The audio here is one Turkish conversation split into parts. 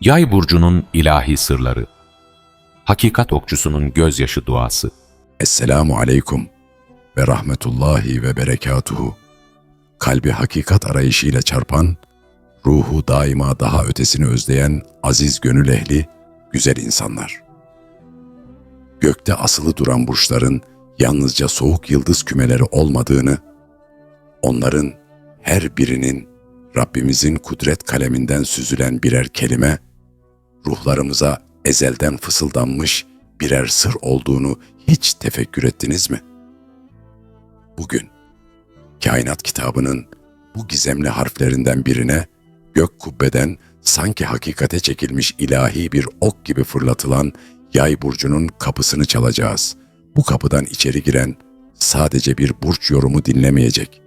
Yay burcunun ilahi sırları. Hakikat okçusunun gözyaşı duası. Esselamu aleyküm ve rahmetullahi ve berekatuhu. Kalbi hakikat arayışıyla çarpan, ruhu daima daha ötesini özleyen aziz gönül ehli, güzel insanlar. Gökte asılı duran burçların yalnızca soğuk yıldız kümeleri olmadığını, onların her birinin Rabbimizin kudret kaleminden süzülen birer kelime, ruhlarımıza ezelden fısıldanmış birer sır olduğunu hiç tefekkür ettiniz mi? Bugün kainat kitabının bu gizemli harflerinden birine gök kubbeden sanki hakikate çekilmiş ilahi bir ok gibi fırlatılan yay burcunun kapısını çalacağız. Bu kapıdan içeri giren sadece bir burç yorumu dinlemeyecek.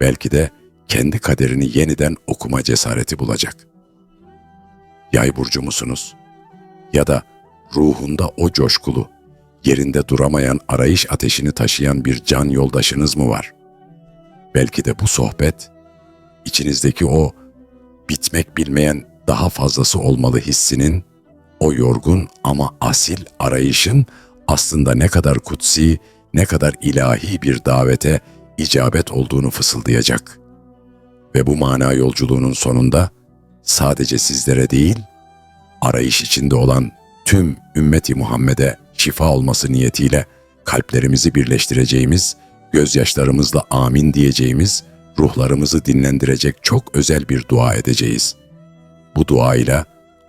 Belki de kendi kaderini yeniden okuma cesareti bulacak. Yay burcu musunuz? Ya da ruhunda o coşkulu, yerinde duramayan arayış ateşini taşıyan bir can yoldaşınız mı var? Belki de bu sohbet, içinizdeki o bitmek bilmeyen daha fazlası olmalı hissinin, o yorgun ama asil arayışın aslında ne kadar kutsi, ne kadar ilahi bir davete icabet olduğunu fısıldayacak. Ve bu mana yolculuğunun sonunda sadece sizlere değil, arayış içinde olan tüm ümmeti Muhammed'e şifa olması niyetiyle kalplerimizi birleştireceğimiz, gözyaşlarımızla amin diyeceğimiz, ruhlarımızı dinlendirecek çok özel bir dua edeceğiz. Bu duayla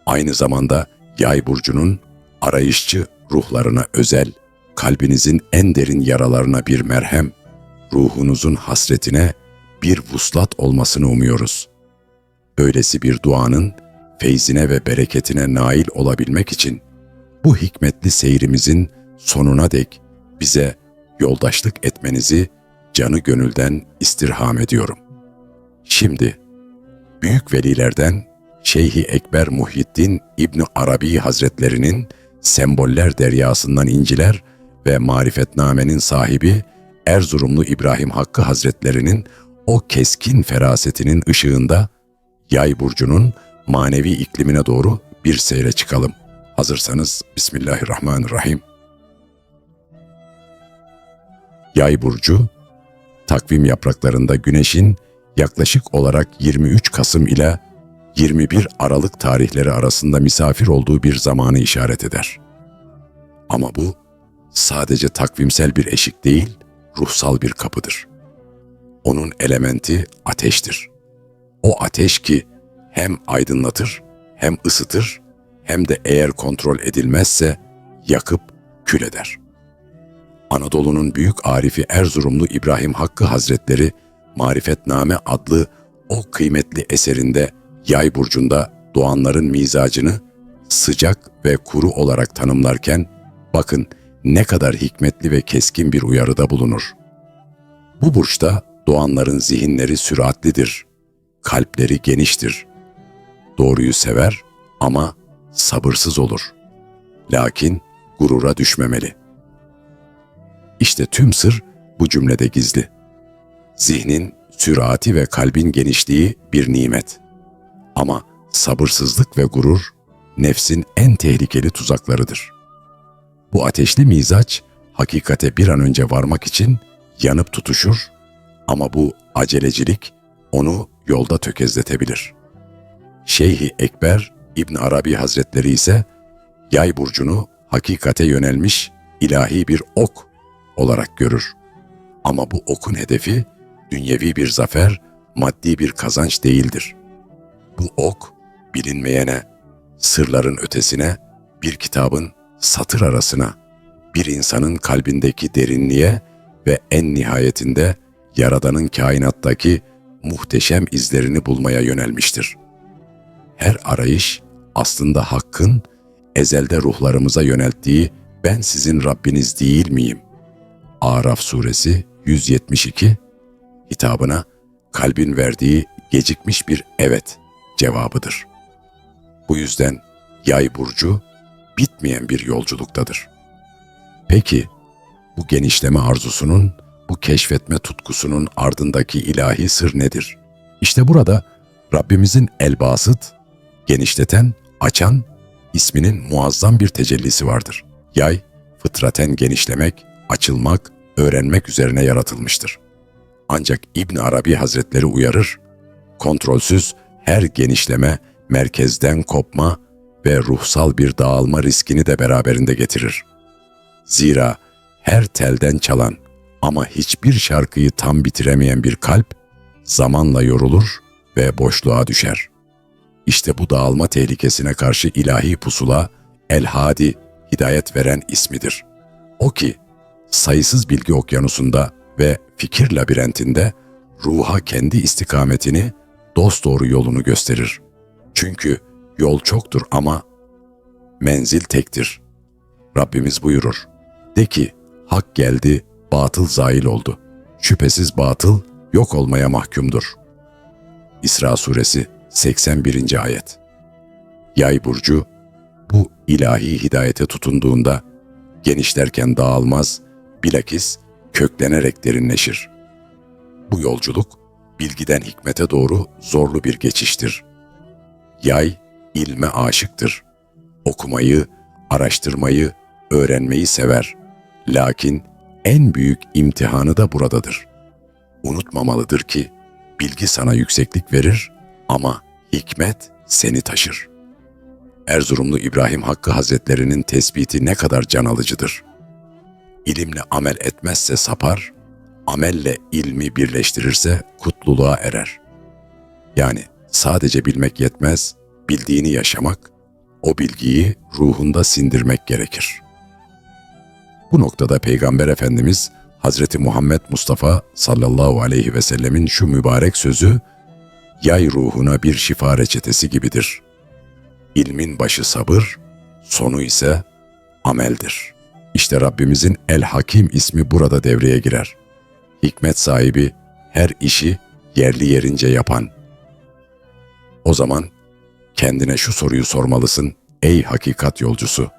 aynı zamanda Yay burcunun arayışçı ruhlarına özel, kalbinizin en derin yaralarına bir merhem, ruhunuzun hasretine bir vuslat olmasını umuyoruz. Böylesi bir duanın feyzine ve bereketine nail olabilmek için bu hikmetli seyrimizin sonuna dek bize yoldaşlık etmenizi canı gönülden istirham ediyorum. Şimdi büyük velilerden Şeyhi Ekber Muhyiddin İbni Arabi Hazretlerinin semboller deryasından inciler ve marifetnamenin sahibi Erzurumlu İbrahim Hakkı Hazretlerinin o keskin ferasetinin ışığında Yay burcunun manevi iklimine doğru bir seyre çıkalım. Hazırsanız Bismillahirrahmanirrahim. Yay burcu takvim yapraklarında güneşin yaklaşık olarak 23 Kasım ile 21 Aralık tarihleri arasında misafir olduğu bir zamanı işaret eder. Ama bu sadece takvimsel bir eşik değil, ruhsal bir kapıdır. Onun elementi ateştir. O ateş ki hem aydınlatır, hem ısıtır, hem de eğer kontrol edilmezse yakıp kül eder. Anadolu'nun büyük arifi Erzurumlu İbrahim Hakkı Hazretleri Marifetname adlı o kıymetli eserinde Yay burcunda doğanların mizacını sıcak ve kuru olarak tanımlarken bakın ne kadar hikmetli ve keskin bir uyarıda bulunur. Bu burçta doğanların zihinleri süratlidir, kalpleri geniştir. Doğruyu sever ama sabırsız olur. Lakin gurura düşmemeli. İşte tüm sır bu cümlede gizli. Zihnin sürati ve kalbin genişliği bir nimet. Ama sabırsızlık ve gurur nefsin en tehlikeli tuzaklarıdır. Bu ateşli mizaç hakikate bir an önce varmak için yanıp tutuşur ama bu acelecilik onu yolda tökezletebilir. Şeyhi Ekber İbn Arabi Hazretleri ise yay burcunu hakikate yönelmiş ilahi bir ok olarak görür. Ama bu okun hedefi dünyevi bir zafer, maddi bir kazanç değildir. Bu ok bilinmeyene, sırların ötesine, bir kitabın satır arasına, bir insanın kalbindeki derinliğe ve en nihayetinde Yaradan'ın kainattaki muhteşem izlerini bulmaya yönelmiştir. Her arayış aslında Hakk'ın ezelde ruhlarımıza yönelttiği ben sizin Rabbiniz değil miyim? Araf suresi 172 hitabına kalbin verdiği gecikmiş bir evet cevabıdır. Bu yüzden yay burcu bitmeyen bir yolculuktadır. Peki bu genişleme arzusunun, bu keşfetme tutkusunun ardındaki ilahi sır nedir? İşte burada Rabbimizin elbasıt, genişleten Açan, isminin muazzam bir tecellisi vardır. Yay, fıtraten genişlemek, açılmak, öğrenmek üzerine yaratılmıştır. Ancak İbn Arabi Hazretleri uyarır, kontrolsüz her genişleme merkezden kopma ve ruhsal bir dağılma riskini de beraberinde getirir. Zira her telden çalan ama hiçbir şarkıyı tam bitiremeyen bir kalp zamanla yorulur ve boşluğa düşer. İşte bu dağılma tehlikesine karşı ilahi pusula El-Hadi hidayet veren ismidir. O ki sayısız bilgi okyanusunda ve fikir labirentinde ruha kendi istikametini, dosdoğru yolunu gösterir. Çünkü yol çoktur ama menzil tektir. Rabbimiz buyurur. De ki, hak geldi, batıl zail oldu. Şüphesiz batıl yok olmaya mahkumdur. İsra suresi 81. ayet. Yay burcu bu ilahi hidayete tutunduğunda genişlerken dağılmaz, bilakis köklenerek derinleşir. Bu yolculuk bilgiden hikmete doğru zorlu bir geçiştir. Yay ilme aşıktır. Okumayı, araştırmayı, öğrenmeyi sever. Lakin en büyük imtihanı da buradadır. Unutmamalıdır ki bilgi sana yükseklik verir ama hikmet seni taşır. Erzurumlu İbrahim Hakkı Hazretlerinin tespiti ne kadar can alıcıdır. İlimle amel etmezse sapar, amelle ilmi birleştirirse kutluluğa erer. Yani sadece bilmek yetmez, bildiğini yaşamak, o bilgiyi ruhunda sindirmek gerekir. Bu noktada Peygamber Efendimiz Hazreti Muhammed Mustafa sallallahu aleyhi ve sellemin şu mübarek sözü yay ruhuna bir şifa reçetesi gibidir. İlmin başı sabır, sonu ise ameldir. İşte Rabbimizin El Hakim ismi burada devreye girer. Hikmet sahibi, her işi yerli yerince yapan. O zaman kendine şu soruyu sormalısın ey hakikat yolcusu.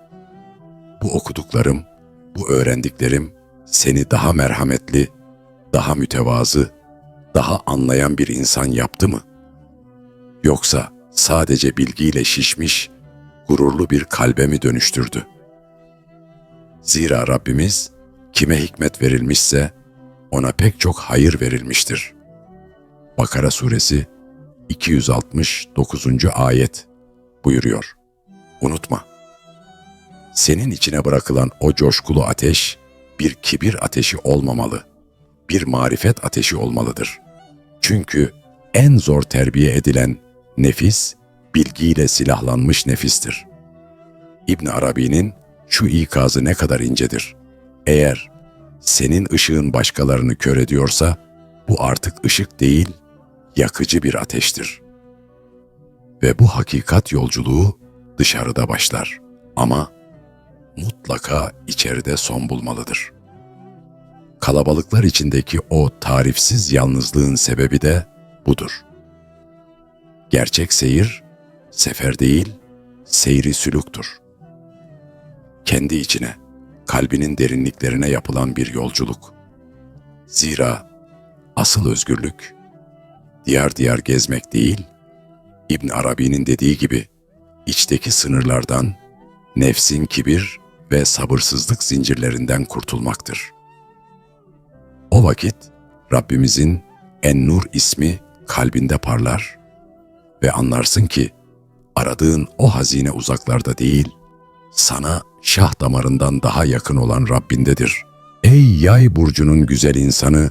Bu okuduklarım, bu öğrendiklerim seni daha merhametli, daha mütevazı, daha anlayan bir insan yaptı mı? Yoksa sadece bilgiyle şişmiş, gururlu bir kalbe mi dönüştürdü? Zira Rabbimiz kime hikmet verilmişse ona pek çok hayır verilmiştir. Bakara suresi 269. ayet buyuruyor. Unutma. Senin içine bırakılan o coşkulu ateş bir kibir ateşi olmamalı. Bir marifet ateşi olmalıdır. Çünkü en zor terbiye edilen nefis bilgiyle silahlanmış nefistir. İbn Arabi'nin şu ikazı ne kadar incedir. Eğer senin ışığın başkalarını kör ediyorsa bu artık ışık değil, yakıcı bir ateştir. Ve bu hakikat yolculuğu dışarıda başlar ama mutlaka içeride son bulmalıdır. Kalabalıklar içindeki o tarifsiz yalnızlığın sebebi de budur. Gerçek seyir, sefer değil, seyri sülüktur. Kendi içine, kalbinin derinliklerine yapılan bir yolculuk. Zira asıl özgürlük, diyar diyar gezmek değil, İbn Arabi'nin dediği gibi, içteki sınırlardan, nefsin kibir ve sabırsızlık zincirlerinden kurtulmaktır. Vakit Rabbimizin En-Nur ismi kalbinde parlar ve anlarsın ki aradığın o hazine uzaklarda değil, sana şah damarından daha yakın olan Rabbindedir. Ey yay burcunun güzel insanı,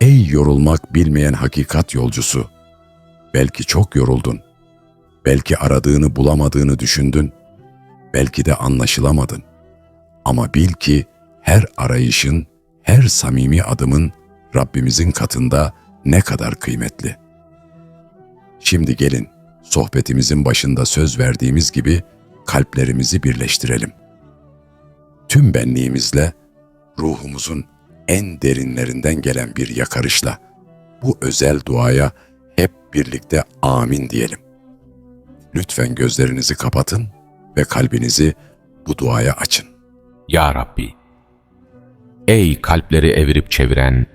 ey yorulmak bilmeyen hakikat yolcusu. Belki çok yoruldun. Belki aradığını bulamadığını düşündün. Belki de anlaşılamadın. Ama bil ki her arayışın, her samimi adımın Rabbimizin katında ne kadar kıymetli. Şimdi gelin sohbetimizin başında söz verdiğimiz gibi kalplerimizi birleştirelim. Tüm benliğimizle ruhumuzun en derinlerinden gelen bir yakarışla bu özel duaya hep birlikte amin diyelim. Lütfen gözlerinizi kapatın ve kalbinizi bu duaya açın. Ya Rabbi! Ey kalpleri evirip çeviren,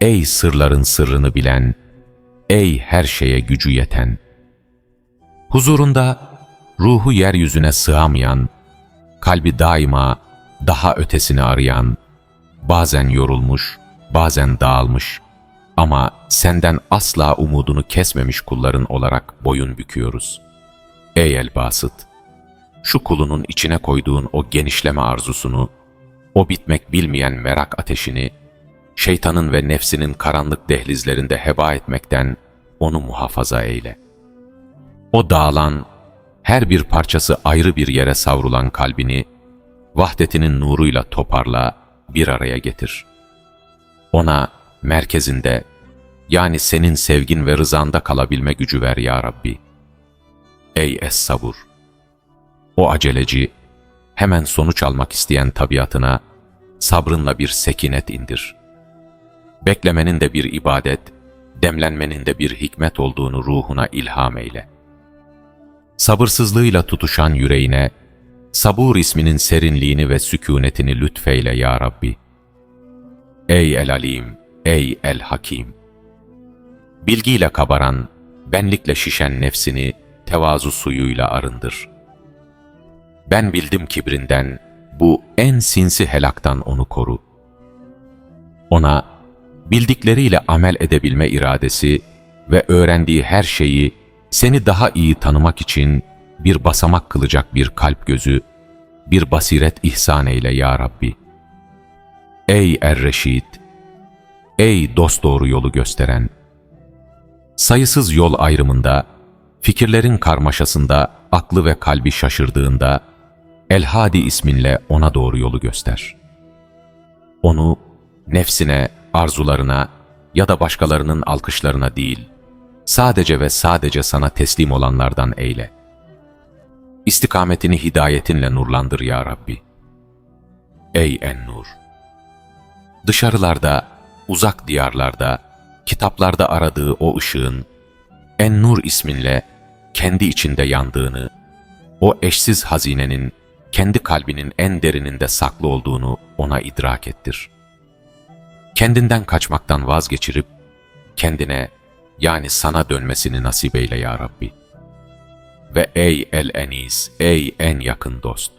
ey sırların sırrını bilen, ey her şeye gücü yeten! Huzurunda ruhu yeryüzüne sığamayan, kalbi daima daha ötesini arayan, bazen yorulmuş, bazen dağılmış ama senden asla umudunu kesmemiş kulların olarak boyun büküyoruz. Ey el-Basıt! Şu kulunun içine koyduğun o genişleme arzusunu, o bitmek bilmeyen merak ateşini, şeytanın ve nefsinin karanlık dehlizlerinde heba etmekten onu muhafaza eyle. O dağılan, her bir parçası ayrı bir yere savrulan kalbini, vahdetinin nuruyla toparla, bir araya getir. Ona merkezinde, yani senin sevgin ve rızanda kalabilme gücü ver ya Rabbi. Ey Es-Sabur! O aceleci, hemen sonuç almak isteyen tabiatına, sabrınla bir sekinet indir. Beklemenin de bir ibadet, demlenmenin de bir hikmet olduğunu ruhuna ilham eyle. Sabırsızlığıyla tutuşan yüreğine, sabur isminin serinliğini ve sükunetini lütfeyle ya Rabbi. Ey el-Alim, ey el-Hakim! Bilgiyle kabaran, benlikle şişen nefsini tevazu suyuyla arındır. Ben bildim kibrinden, bu en sinsi helaktan onu koru. Ona, bildikleriyle amel edebilme iradesi ve öğrendiği her şeyi seni daha iyi tanımak için bir basamak kılacak bir kalp gözü, bir basiret ihsan eyle ya Rabbi. Ey Er-Reşid! Ey dosdoğru yolu gösteren! Sayısız yol ayrımında, fikirlerin karmaşasında aklı ve kalbi şaşırdığında, El-Hadi isminle ona doğru yolu göster. Onu nefsine, arzularına ya da başkalarının alkışlarına değil, sadece ve sadece sana teslim olanlardan eyle. İstikametini hidayetinle nurlandır ya Rabbi. Ey En-Nur! Dışarılarda, uzak diyarlarda, kitaplarda aradığı o ışığın, En-Nur isminle kendi içinde yandığını, o eşsiz hazinenin kendi kalbinin en derininde saklı olduğunu ona idrak ettir. Kendinden kaçmaktan vazgeçirip, kendine yani sana dönmesini nasip eyle ya Rabbi. Ve ey el-eniz, ey en yakın dost!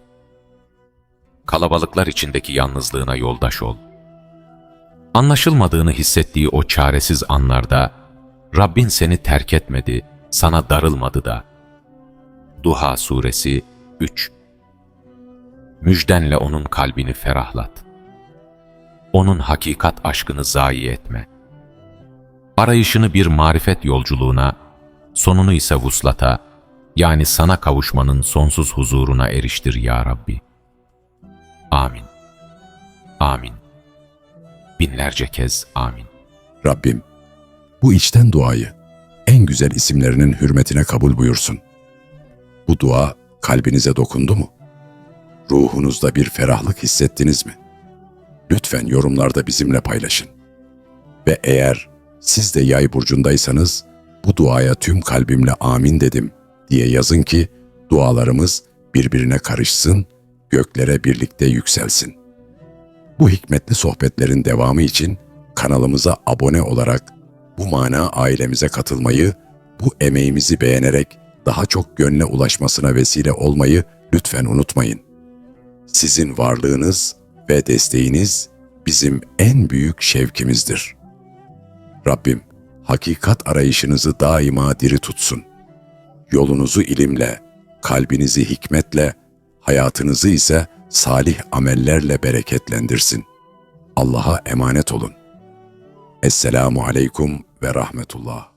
Kalabalıklar içindeki yalnızlığına yoldaş ol. Anlaşılmadığını hissettiği o çaresiz anlarda, Rabbin seni terk etmedi, sana darılmadı da. Duha Suresi 3 Müjdenle onun kalbini ferahlat. Onun hakikat aşkını zayi etme. Arayışını bir marifet yolculuğuna, sonunu ise vuslata, yani sana kavuşmanın sonsuz huzuruna eriştir ya Rabbi. Amin. Amin. Binlerce kez amin. Rabbim, bu içten duayı en güzel isimlerinin hürmetine kabul buyursun. Bu dua kalbinize dokundu mu? Ruhunuzda bir ferahlık hissettiniz mi? Lütfen yorumlarda bizimle paylaşın. Ve eğer siz de yay burcundaysanız bu duaya tüm kalbimle amin dedim diye yazın ki dualarımız birbirine karışsın, göklere birlikte yükselsin. Bu hikmetli sohbetlerin devamı için kanalımıza abone olarak bu mana ailemize katılmayı, bu emeğimizi beğenerek daha çok gönle ulaşmasına vesile olmayı lütfen unutmayın. Sizin varlığınız ve desteğiniz bizim en büyük şevkimizdir. Rabbim hakikat arayışınızı daima diri tutsun. Yolunuzu ilimle, kalbinizi hikmetle, hayatınızı ise salih amellerle bereketlendirsin. Allah'a emanet olun. Esselamu aleyküm ve rahmetullah.